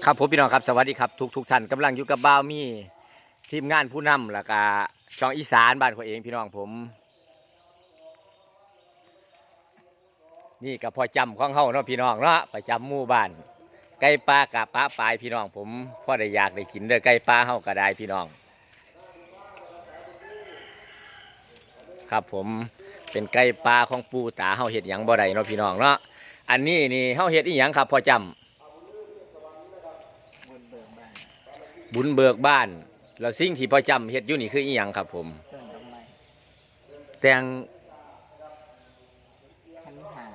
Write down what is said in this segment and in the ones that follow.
ครับผมพี่น้องครับสวัสดีครับทุกทุกท่านกำลังอยู่กับบ่าวมีทีมงานผู้นำแล้วก็ช่องอีสานบ้านของเองพี่น้องผม นี่ก็พอจำของเฮาเนาะพี่น้องเนาะประจำหมู่บ้านไก่ปลากะปลาปลายพี่น้องผมพอได้อยากได้กินเด้อไก่ปลาเฮาก็ได้พี่น้อง ครับผมเป็นไก่ปลาของปูตาเฮาเฮ็ดหยังบ่ได้เนาะพี่น้องเนาะอันนี้นี่เฮาเฮ็ดอีหยังครับพอจำ บนเบิกบ้านบุญเบิกบ้าน แล้วสิ่งที่พอจำเฮ็ดอยู่นี่คืออีหยังครับ ผมต้นดอกไม้แต่งขันหา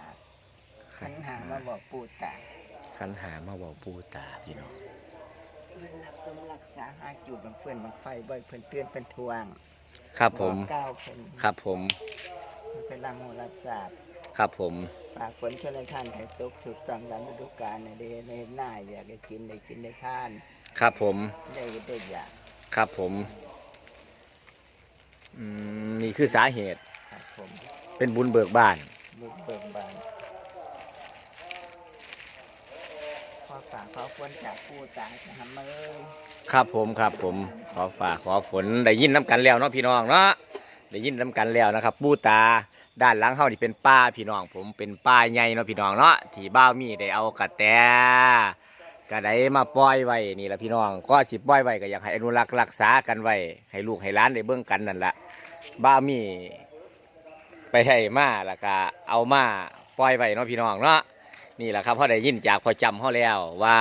ขันหามาบอกปู่ตาขันหามาเว้าปู่ตาพี่น้องเพิ่นรักสมรักษาหาจูดบังเฟื่อนบังไฟบ่อยเพิ่นเตือนเพิ่นทวงครับผม อกก้าวเพิ่นครับผม เพิ่นรับหูรับทราบครับผม ฝากฝนชนในท่านให้ตกถูกต้องตามฤดูกาลในเดในหน้าอยากได้กินได้กินได้ทาน ครับผม ได้ได้อยากครับผม อืมนี่คือสาเหตุ ครับผมเป็นบุญเบิกบ้านบุญเบิกบานขอฝากขอฝนจากปู่ตาจะทำมาเอ้ยครับผมครับผม ขอฝากขอฝนได้ยินน้ำกันแล้วเนาะพี่น้องเนาะได้ยินน้ำกันแล้วนะครับ ปู่ตาด้านหลังเฮานี่เป็นป้าพี่น้อง ผมเป็นป้าใหญ่เนาะพี่น้องเนาะที่บ้าวมีได้เอากระแต กระไดมาปล่อยไว้นี่ละพี่น้อง ก็สิปล่อยไว้ก็อยากให้อนุรักษ์รักษากันไว้ ให้ลูกให้หล้านได้เบิ่งกันนั่นละบ้ามีไปให้มาแล้วก็เอามาปล่อยไว้เนาะพี่น้องเนาะนี่แหละครับเขาได้ยินจากพอจำเขาแล้วว่า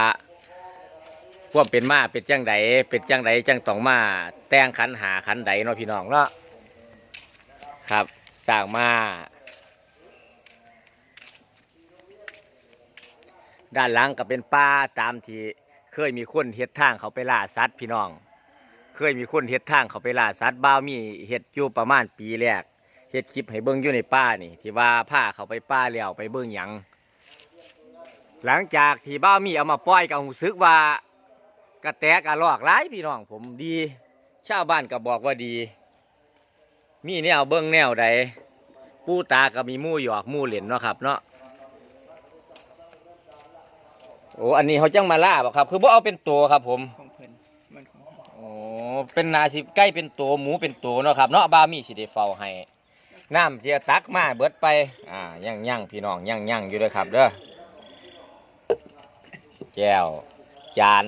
ความเป็นมาเป็นจังใดเป็นจังใดจังต้องมา แต่งขันหาขันใดเนาะพี่น้องเนาะครับสร้างมา ด้านหลังก็เป็นป่าตามที่เคยมีคนเฮ็ดทางเขาไปล่าสัตว์พี่น้อง เคยมีคนเฮ็ดทางเขาไปล่าสัตว์บ้าวมีเฮ็ดอยู่ประมาณปีแรกเฮ็ดคลิปให้เบิ่งอยู่ในป่านี่ ที่ว่าผ้าเขาไปป่าแล้วไปเบิ่งหยังหลังจากที่บ้าวมีเอามาปล่อยก็รู้สึกว่ากระแตกระลอกหลายพี่น้องผมดี ชาวบ้านก็บอกว่าดี มีแนวเบิ้งแนวใดปู่ตาก็มีมู่หยอกมู่เหรียญเนาะครับเนาะ โอ้อันนี้เขาจังมาล่าบ่ครับ คือบ่เอาเป็นตัวครับ ผมของเพิ่นมันของเพิ่นโอ้เป็นนาสิใกล้เป็นตัวหมูเป็นตัวเนาะครับ เนาะบามีสิได้เฝ้าให้น้ำเจียตักมาเบิดไปอ่าย่างย่างพี่น้องย่างย่างอยู่เด้อครับ เด้อแก้วจาน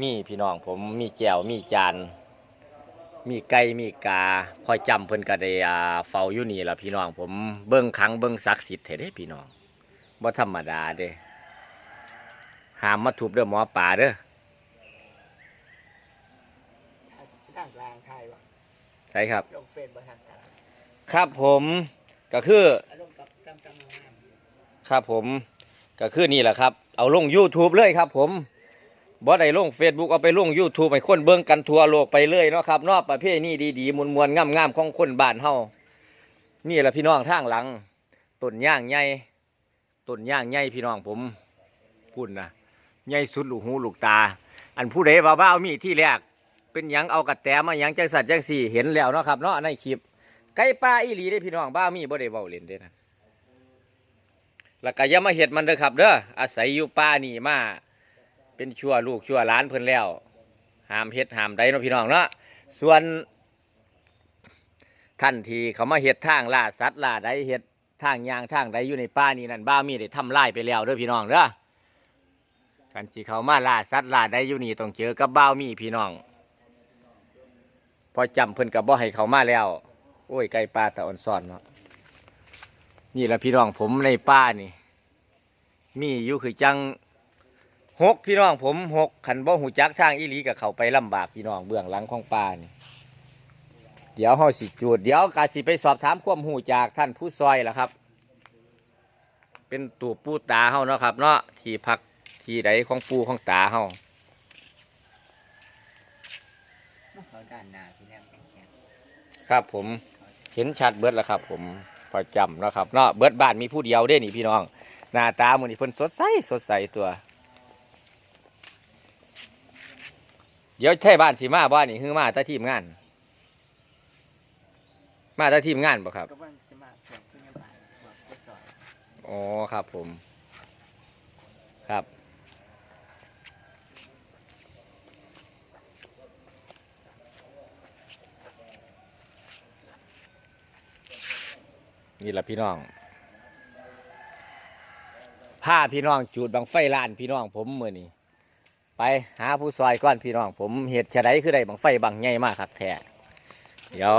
มีพี่น้องผมมีแก้วมีจานมีไก่มีกาพอจำเพิ่นก็ได้อ่าเฝ้าอยู่นี่ละพี่น้องผมเบิ่งครั้งเบิ่งศักดิ์สิทธิ์เท่เด้พี่น้องบ่ธรรมดาเด้ ห้ามมาทุบเด้อหมอป่าเด้อทางกลางไทยวะใช่ครับ ลงเฟซบ่ทันกันครับผมก็คือ อารมณ์กับกำกำงามครับผมก็คือนี่แหละครับ เอาลง YouTube เลยครับผมบ่ได้ลง Facebook เอาไปลง YouTube ให้คนเบิ่งกันทั่วโลกไปเลยเนาะครับเนอกประเภทนี้ดีๆมวลๆงามๆของคนบ้านเฮานี่แหละพี่น้องทางหลังต้นย่างใหญ่ต้นย่างใหญ่พี่น้องผมพูดนะ ใหญ่สุดลูกหูลูกตา อันผู้ใดว่าบ้าเอามีที่แรก เป็นหยังเอากระแตมาหยังจังสัตว์จังสี่เห็นแล้วเนาะครับเนาะในคลิปไก่ป่าอีหลีได้พี่น้องบ้ามีบ่ได้เว้าเล่นเด้นะแล้วก็อย่ามาเห็ดมันเด้อครับเด้ออาศัยอยู่ป่านี่มาเป็นชั่วลูกชั่วหลานเพิ่นแล้วห้ามเฮ็ดห้ามใดเนาะพี่น้องเนาะส่วนท่านที่เขามาเฮ็ดทางล่าสัตว์ล่าใดเฮ็ดทางยางทางใดอยู่ในป่านี่นั่นบ้ามีได้ทำลายไปแล้วเด้อพี่น้องเด้อ กันที่เขามาล่าสัตว์ล่าใดอยู่นี่ต้องเจอกับบ้าวมีพี่น้อง พอจำเพิ่นกับบ่ให้เขามาแล้ว โอ้ยไก่ปลาตะอ่อนซ่อนเนาะนี่ละพี่น้องผมในป้านี่ มีอยู่คือจังหกพี่น้องผมหกขันบ่หูจักทางอีหลีกับเขาไปลำบากพี่น้องเบื้องหลังของป้านี่ เดี๋ยวเฮาสิจูดเดี๋ยวกาสิไปสอบถามความหูจากท่านผู้ซอยล่ะครับ เป็นตูปูตาเฮาเนาะครับ เนาะที่พัก ที่ใดของปูของตาเฮามาเขาด้านหน้าพี่แนมแข็งครับผม เห็นชัดเบิดแล้วครับ ผมพอจำเนาะครับเนาะเบิดบ้านมีผู้เดียวเด้นี่พี่น้อง หน้าตาหมือนี่เพิ่นสดใสสดใสตัว เดี๋ยวใช่บ้านสีมาบ้านนี่คือมาแตาทีมงาน มาแตาทีมงานบ่ครับๆก็ว่าจะมาเพิ่มขึ้นในบ้านพวกผู้ซอยอ๋อครับผม นี่แหละพี่น้องพาพี่น้องจูดบังไฟลานพี่น้องผมมือนี้ไปหาผู้ซอยก้อนพี่น้อง ผมเหตุชะไดคือได้บังไฟบังใหญ่มากครับแท้เดี๋ยว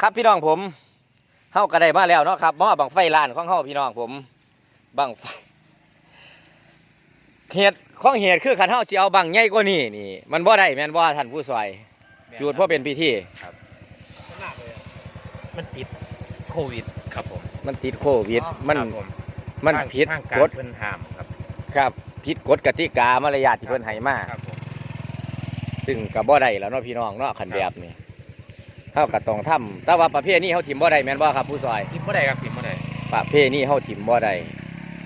ครับพี่น้องผมเฮาก็ได้มาแล้วเนาะครับหม้อบังไฟลานของเฮาพี่น้องผมบังไฟเหตุของเหตุคือขันเฮาสิเอาบังใหญ่กว่านี้นี่ มันบ่ได้แม่นบ่ท่านผู้ซอย จูดเพราะเป็นพิธีมันติดโควิดครับผม มันติดโควิดมันครับผมันทางผิดทางการกฎเพิ่นห้ามครับ ครับผิดกฎกติกามารยาทที่เพิ่นให้มาครับผมซึ่งก็บ่ได้แล้วเนาะพี่น้องเนาะขันแบบนี้เฮาก็ต้องทำแต่ว่าประเภทนี้เฮาถิ่มบ่ได้แม่นบ่ครับผู้ซอยทิมบ่ได้ครับทิมบ่ได้ประเภทนี้เฮาถิ่มบ่ได้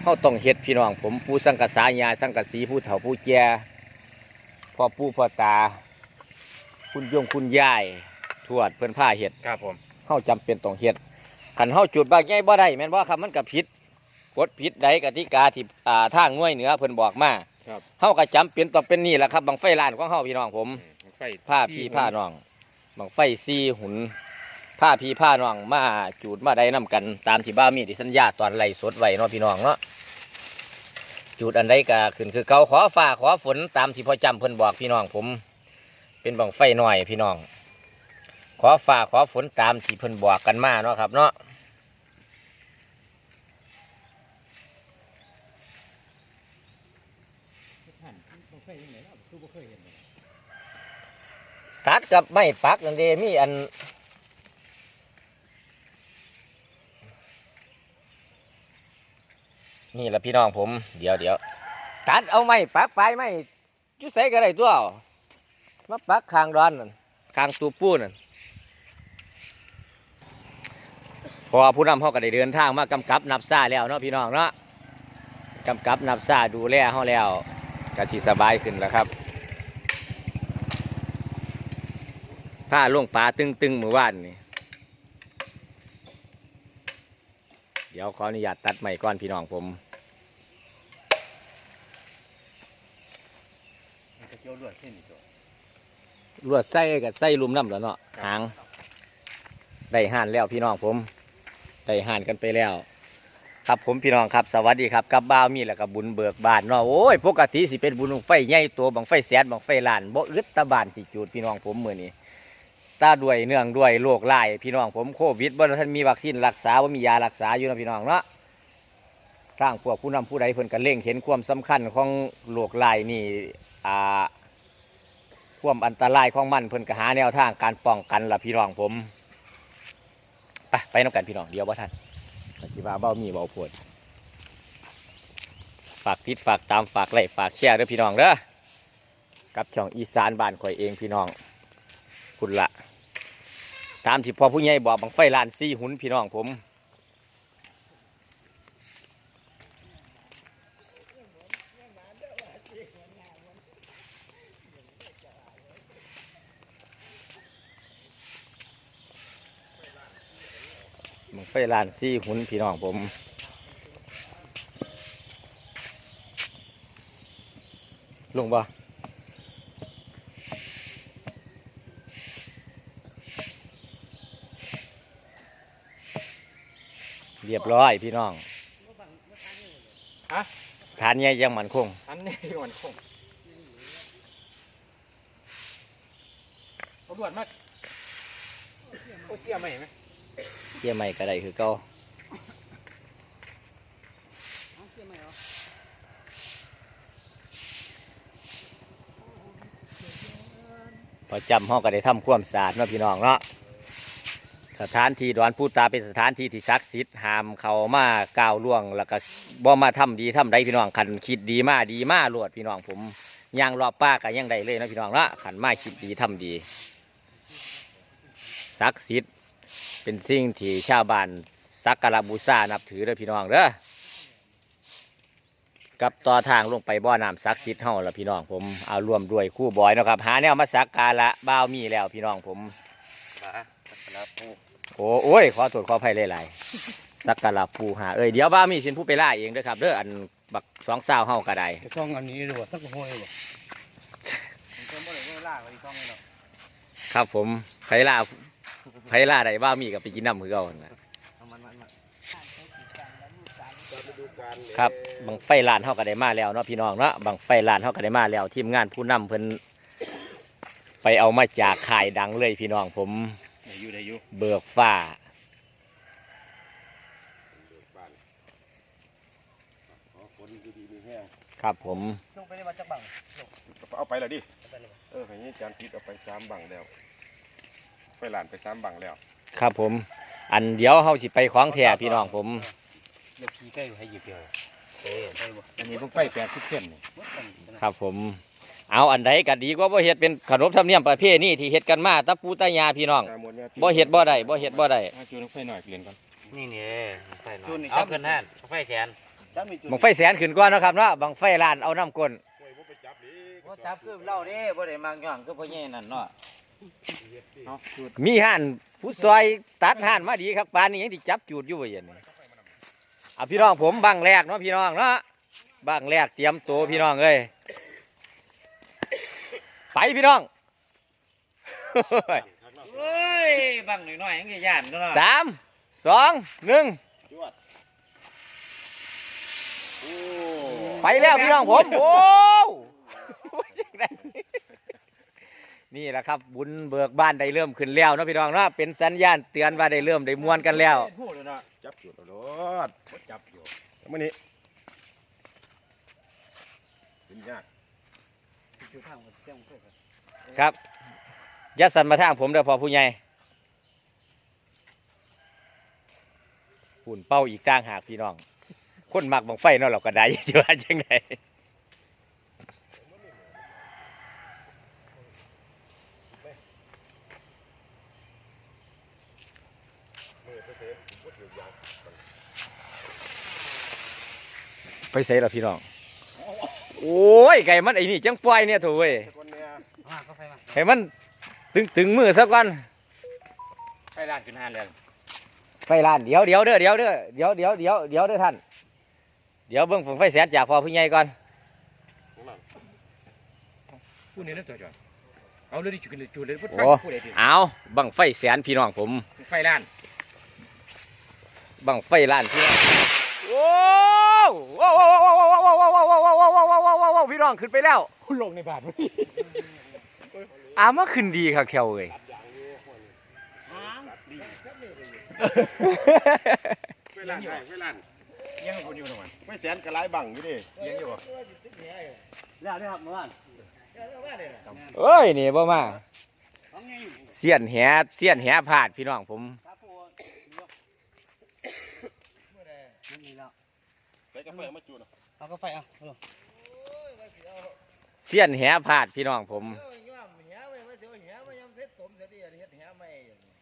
เฮาต้องเฮ็ดพี่น้องผมผู้สังกษายาสังกสีผู้เฒ่าผู้แก่พ่อปู่พ่อตา คุณยงคุณยายทวดเพิ่นพาเฮ็ดครับผมเฮาจำเป็นต้องเฮ็ดคันเฮาจุดบางใหญ่บ่ได้แม่นบ่ครับมันก็ผิดกฎผิดใดกติกาที่อ่าทางหน่วยเหนือเพิ่นบอกมาครับเฮาก็จำเป็นต้องเป็นนี่แหละครับบังไฟลานของเฮาพี่น้องผมไฟผ้าพี่ผ้าน้องบังไฟซีหุนผ้าพี่ผ้าน้องมาจูดมาได้นํกันตามที่บ้ามีที่สัญญาตอนไล่สดไว้เนาะพี่น้องเนาะจูดอันใดก็ขึ้นคือเก่าขอฟ้าขอฝนตามที่พ่อจำเพิ่นบอกพี่น้องผม เป็นบังไฟหน่อยพี่น้อง ขอฟ้าขอฝนตามที่เพิ่นบอกกันมาเนาะครับเนาะตัดกับไม่ปักนั่นเดมีอันนี่แหละพี่น้องผม เดี๋ยวเดี๋ยวตัดเอาไม้ปักไปไม่จุดใส่ก็ได้ตัว มาปักคางร้อนนั่นคางตูปูนั่นพอผู้นำเขาก็ได้เดินทางมากำกับนับซาแล้วเนาะพี่น้องเนาะกำกับนับซาดูแลเขาแล้วก็สิสบายขึ้นแล้วครับผ้าล่วงปลาตึงตึงๆมือว่านนี่เดี๋ยวขออนุญาตตัดใหม่ก่อนพี่น้องผมจะเกี่ยวลวดเส้นอีกตัว ลวดไส้กับไส้ลุมน้ำแล้วเนาะหาง ได้ห่านแล้วพี่น้องผม ได้ห่านกันไปแล้ว ครับผมพี่น้องครับ สวัสดีครับกับบ้าวมีแล้วกับบุญเบิกบานเนาะโอ้ยปกติสิเป็นบุญบังไฟใหญ่ตัวบังไฟแสนบังไฟล้านบ่อึดตะบานสิจูดพี่น้องผมมื้อนี้ตาด้วยเนื่องด้วยโรคร้ายพี่น้องผมโควิดบ่ทันมีวัคซีนรักษาบ่มียารักษาอยู่เนาะพี่น้องเนาะทางพวกผู้นำผู้ใดเพิ่นก็เล็งเห็นความสำคัญของโรคร้ายนี่อ่า ความอันตรายของมันเพิ่นก็หาแนวทางการป้องกันล่ะพี่น้องผมไปไปน้ำกันพี่น้องเดียวว่าท่านปฏิว่าเบ้ามีเบาโพดฝากติดฝากตามฝากไลค์ฝากแชร์เด้อพี่น้องเด้อกับช่องอีสานบ้านข่อยเองพี่น้องคุณละตามที่พ่อผู้ใหญ่บอกบังไฟลานซี่หุนพี่น้องผม ไฟลานซี่หุนพี่น้องผมลงบ่เรียบร้อยพี่น้องฮะฐานใหญ่ยังมันคงอันนี้มันคงตำรวจมาโอเสียไหมไหม เยี่ยไม่ก็ได้คือเก่าพอจำห้องก็ได้ทำความสะอาดเนาะพี่น้องเนาะสถานที่ดอนผู้ตาเป็นสถานที่ที่ศักดิ์สิทธิ์ห้ามเขามาก้าวล่วง แล้วก็บ่มาทำดีทำใดพี่น้องขันคิดดีมาดีมาลวดพี่น้องผมย่างรอบป้าก็ยังได้เลยนาะพี่น้องเนาะขันมาคิดดีทำดีศักดิ์สิทธิ์ เป็นสิ่งที่ชาวบ้านสักการะบูชานับถือเด้อพี่น้องเด้อกับต่อทางลงไปบ่อน้ำศักดิ์สิทธิ์เฮาละพี่น้องผมเอาร่วมด้วยคู่บอยเนาะครับ หาแนวมาสักการะบ้าวมีแล้วพี่น้องผมมาแล้วปูโอ้โอ้ยขอโทษขออภัยหลายๆสักการะปูหาเอ้ยเดี๋ยวบ้าวมีสินผู้ไปล่าเองเด้อครับเด้ออันบักสองสาวเฮาก็ได้จะต้องอันนี้ดูสักห้อยบ่ผมก็ไม่ได้ว่าล่าไปต้องเลยเนาะครับผมไผล่า ไผล่าใดบ้ามีกับไปกินน้ำคือเก่าหั่นล่ะเอามันมันมันครับบังไฟลานเฮาก็ได้มาแล้วเนาะพี่น้องเนาะบังไฟลานเฮาก็ได้มาแล้วทีมงานผู้นำเพิ่นไปเอามาจากค่ายดังเลยพี่น้องผมได้อยู่ได้อยู่เบิกฟ้า ครับผมส่งไปได้มาจากบังเอาไปแล้วดิ เออไอ้นี่จานติดเอาไปสามบังแล้ว ไปหลานไปสามบังแล้วครับผม อันเดี๋ยวเฮาสิไปคล้องแท้พี่น้องผม เดี๋ยวพี่ใกล้ให้หยิบเดียวเออได้บ่อันนี้เพิ่งไฟแปดสิบเส้นนี่ครับผม เอาอันใดก็ดีกว่าบ่เฮ็ดเป็นขนบธรรมเนียมประเพณีที่เฮ็ดกันมาตะปูตายาพี่น้อง ตามหมดเนี่ยบ่เฮ็ดบ่ได้บ่เฮ็ดบ่ได้เอาจูนไฟหน่อยเปลี่ยนกันนี่เนี่ยไฟหน่จูอนยนี่เอาจำขึ้นนั่นไฟแขนจังมีจุดบังไฟแสนขึ้นก่อนเนาะครับเนาะบังไฟลานเอาน้ำก้น บ่จับคือเล่าเด้บ่ได้มักย่องคือพ่อใหญ่นั่นเนาะเอาจูด มีห่านผู้ซอยตัดห่านมาดีครับปานนี้ยังที่จับจูดอยู่บ่เย็นนี่เอาพี่น้องผมบังแรกเนาะพี่น้องเนาะบังแรกเตรียมตัวพี่น้องเอ้ยไปพี่น้องเฮ้ยบังหน่อยๆยังย่านเนาะสามสองหนึ่งโอ้ไปแล้วพี่น้องผมโอ้จังได นี่แหละครับ บุญเบิกบ้านได้เริ่มขึ้นแล้วเนาะพี่น้องเนาะเป็นสัญญาณเตือนว่าได้เริ่มได้มวนกันแล้วพูดเลยนะจับจูดเอาโลดบ่จับอยู่แล้วมันนี่เป็นยากจุดทางมันเจ้าเพื่อนครับยัดสันมาทางผมเด้อพอผู้ใหญ่หุ่นเป้าอีกต่างหากพี่น้อง คนมักบังไฟเนาะเราก็ได้จะว่าจังได มือไปเสพผมก็ถือยาง ไปใส่ละพี่น้อง โอ้ยไก่มันไอ้นี่จังปล่อยเนี่ยโถูเว้ยแต่คนเนี่ยมาก็ไฟมาให้มันตึงตึงมือสักวันไฟล้านขึ้นห้านแล้วไฟลานเดี๋ยวเดี๋ยวเด้อเดี๋ยวเด้อเดี๋ยวเดี๋ยวเดี๋ยวเดี๋ยวเด้อท่าน เดี๋ยวเบิ่งผมไฟแสนจากพอผู้ใหญ่ก่อนพูดนี่แล้วตัวจอยเอาเลยดิจุดเลยจุดเลยพูดโอ้พูดเลยดิเอาบังไฟแสนพี่น้องผมไฟล้านบังไฟล้านพี่น้องโอ้ ว้าวว้าวว้าวว้าวว้าวว้าวว้าวว้าวว้าวว้าวว้าวว้าวพี่น้องขึ้นไปแล้วลงในบาทอามาขึ้นดีค่ะแควเอ้ยไฟล้านได้ไฟล้านยังคนอยู่หน่อยไฟแสนกระไรบังอยู่ดิยังอยู่แล้วได้ครับเมื่อวานเอ้ยนี่บ่มาเสียนแหเสียนแหพลาดพี่น้องผม มันมีแล้วไปกาแฟมาจูดเอาก็ไฟเอาเสียนแหพาดพี่น้องผม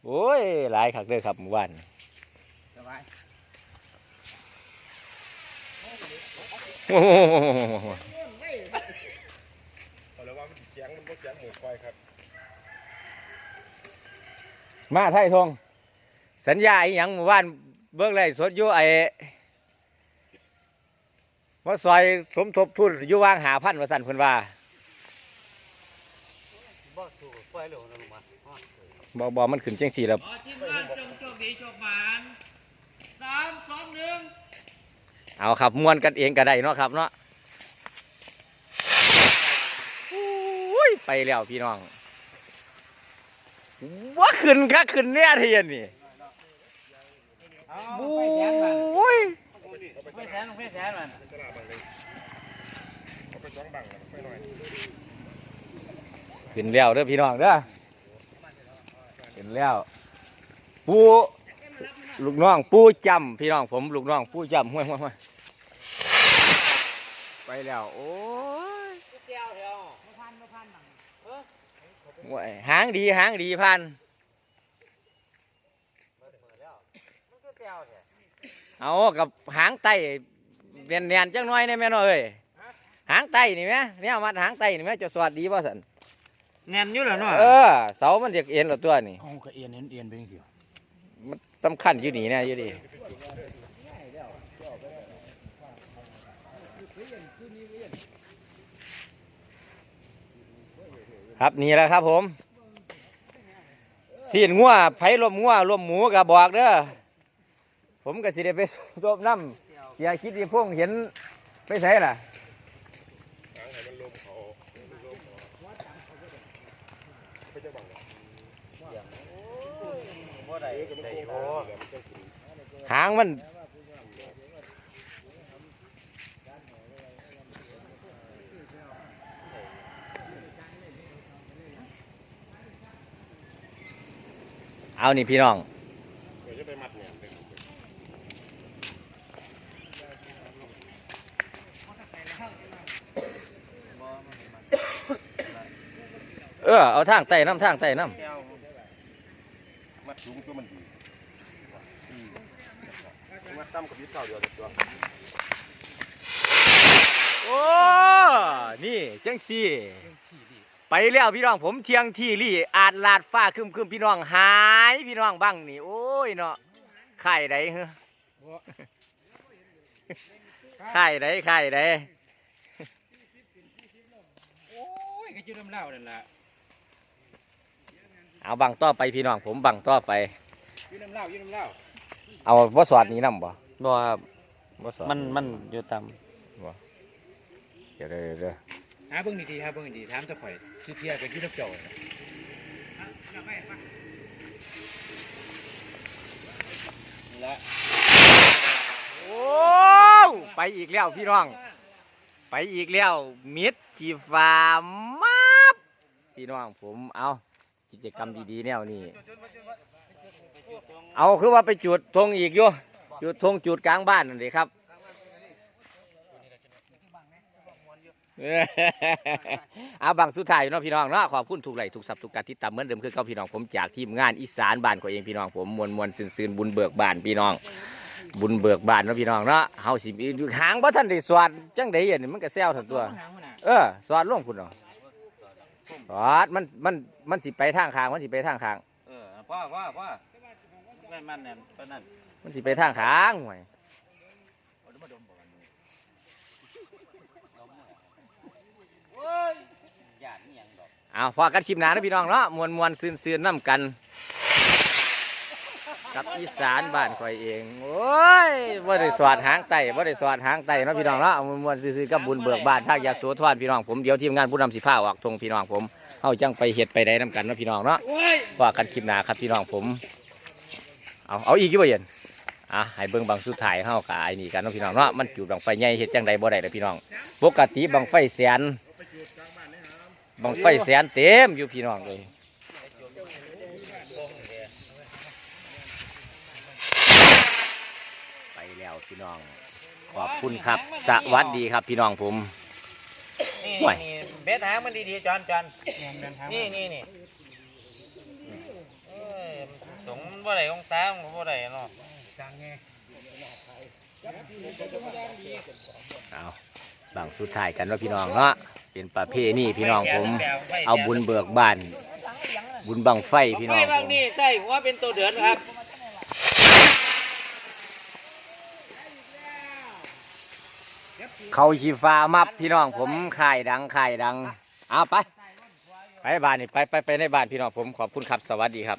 โอ้ย หลายคักเด้อครับเมื่อวานสบายโอ้โหเอาเลยว่ามันเสียงมันบ่เสียงหมูไฟครับ มาไทยทงสัญญาอีหยังเมื่อวานเบิ่งไลฟ์สดอยู่ไอ้ ว่าซอยสมทบทุนอยู่วางหาพันว่าสั่นเพิ่นว่าบ่ถูกไฟเร็วนะลุงมาบ่บ่มันขึ้นจังสี่แล้วขอทีมงานจงโชคดีโชคหมานสามสองหนึ่งเอาครับมวนกันเองก็ได้เนาะครับเนาะอุ้ยไปแล้วพี่น้องว่าขึ้นค่ะขึ้นเนี่ยเทียนนี่เอาโอไฟแข นมัน้ยไฟแขนไฟแขนมันสลาบังเลยเอาไปสองบังแล้วไฟหน่อยขึ้นแล้วเด้อพี่น้องเด้อขึ้นแล้วปูลูกน้องปูจำพี่น้องผมลูกน้องปูจำห้วยห้วยห้วยไปแล้วโอ้ยเจ้าเดียวไม่พันไม่พันบังเออโอ้ยหางดีหางดีพันก็เจ้าเดียว เอากับหางไตเนียนเนียนๆจังน้อยเนี่ยแม่น้อยเอ้ยหางไตนี่ไหมเนี่ยมัดหางไตนี่ไหมจะสวัสดีป่ะสันแน่นอยู่แล้วเนาะเออเสามันเด็กเอ็นเหรอตัวนี่เอากระเอียนเอียนไปเดียวมันสำคัญอยู่นี่นะอยู่ดีครับนี่แหละครับผมสีนงัวไผลมงัวลมหมูก็บอกเด้อ ผมก็สิได้ไปซบน้ำอย่าคิดที่พงเห็นไปใส่ล่ะหางมันเอานี่พี่น้อง เดี๋ยวจะไปมัดเนี่ย เออเอาทางไต่น้ำทางไต่น้มัดสูงตัวมันดีมัดต่ำกับยึดเท่าเดียวตัวำโอ้ นี่จังสี่ ไปแล้วพี่น้องผมเทียงที่รี่อาดลาดฟ้าคึมคึมพี่น้องหายพี่น้องบ้างนี่โอ้ยเนาะไข่ใดเฮ้อไข่ใดไข่ใดโอ้ยก็จุดน้ำเหล้านั่นแหละ เอาบังต่อไปพี่น้องผมบังต่อไปจุดน้ำเหล้าจุดน้ำเหล้าเอาบ่สอดนี้นํบ่บ่ครับบ่สอดมันมันอยู่ต่เดี๋ยวเดี๋ยวเดี๋ยวหาเบิ่งดีๆครับเบิ่งดีๆถามเจ้าข่อยชื่อเทียกับชื่อน้ำเจ้าละโอ้ไปอีกแล้วพี่น้อง ไปอีกแล้วมิดขีฟ้ามาบพี่น้องผมเอา กิจกรรมดีๆแนวนี้เอาคือว่าไปจุดธงอีกอยู่จุดธงจุดกลางบ้านนั่นเองครับเอาบังสุดท้ายเนาะพี่น้องเนาะขอบคุณทุกไหลค์ทุกสับทุกการที่ตามเหมือนเดิมคือเก่าพี่น้องผมจากทีมงานอีสานบ้านของเองพี่น้องผมมวลมวลซืนซืนบุญเบิกบ้านพี่น้อง บุญเบิกบ้านเนาะพี่น้องเนาะเฮาสิมีหางบ่ทันได้สวดจังได๋อะนี่มันก็แซวทั้งตัวหางมันน่ะเออสวดลงพุ่นเนาะ สวดมันมันมันสิไปทางข้างมันสิไปทางข้าง เออพ่อพ่อพ่อไม่มันเนี่ยตอนนั้นมันสิไปทางข้างห่วยโอ้ยหยาดนี่ยังดอก เอาพอกันคลิปหน้านะพี่น้องเนาะมวลมวลซืนซืนน้ำกัน กับอีสานบ้านข่อยเองโอ้ยบ่ได้สวดหางไตบ่ได้สวดหางไตเนาะพี่น้องเนาะเอามวลๆซื่อๆกับบุญเบิกบ้านทางยาโสธรพี่น้องผมเดี๋ยวทีมงานผู้นำสิพาออกทงพี่น้องผมเฮาจังไปเฮ็ดไปได้นํกันเนาะพี่น้องเนาะว่ากันคลิปหน้าครับพี่น้องผมเอาเอาอีกกี่บ่เย็นอะให้เบิ่งบางสุดท้ายเฮากับไอ้นี่กันเนาะพี่น้องเนาะมันจุดบังไฟใหญ่เฮ็ดจังใดบ่ได้เด้อพี่น้องปกติบังไฟแสนบังไฟแสนเต็มอยู่พี่น้องเลยไปแล้ว พี่น้อง ขอบคุณครับ สวัสดีครับพี่น้องผมนี่ห่วยนี่เบ็ดหางมันดีๆจอนจอนนี่นี่นี่เอ้ยสงมันบ่ได้องศามันบ่ได้เนาะเอาบางสุดท้ายกันว่าพี่น้องเนาะเป็นประเพณีพี่น้องผม เอาบุญเบิกบ้าน บุญบังไฟพี่น้องไฟผบางมนี่ใส่หัวเป็นตัวเดือนครับ เขาชีฟ้ามับพี่น้องผมข่ายดังข่ายดังเอาไป ไปบ้านนี่ไปไปไปในบ้านพี่น้องผมขอบคุณครับสวัสดีครับ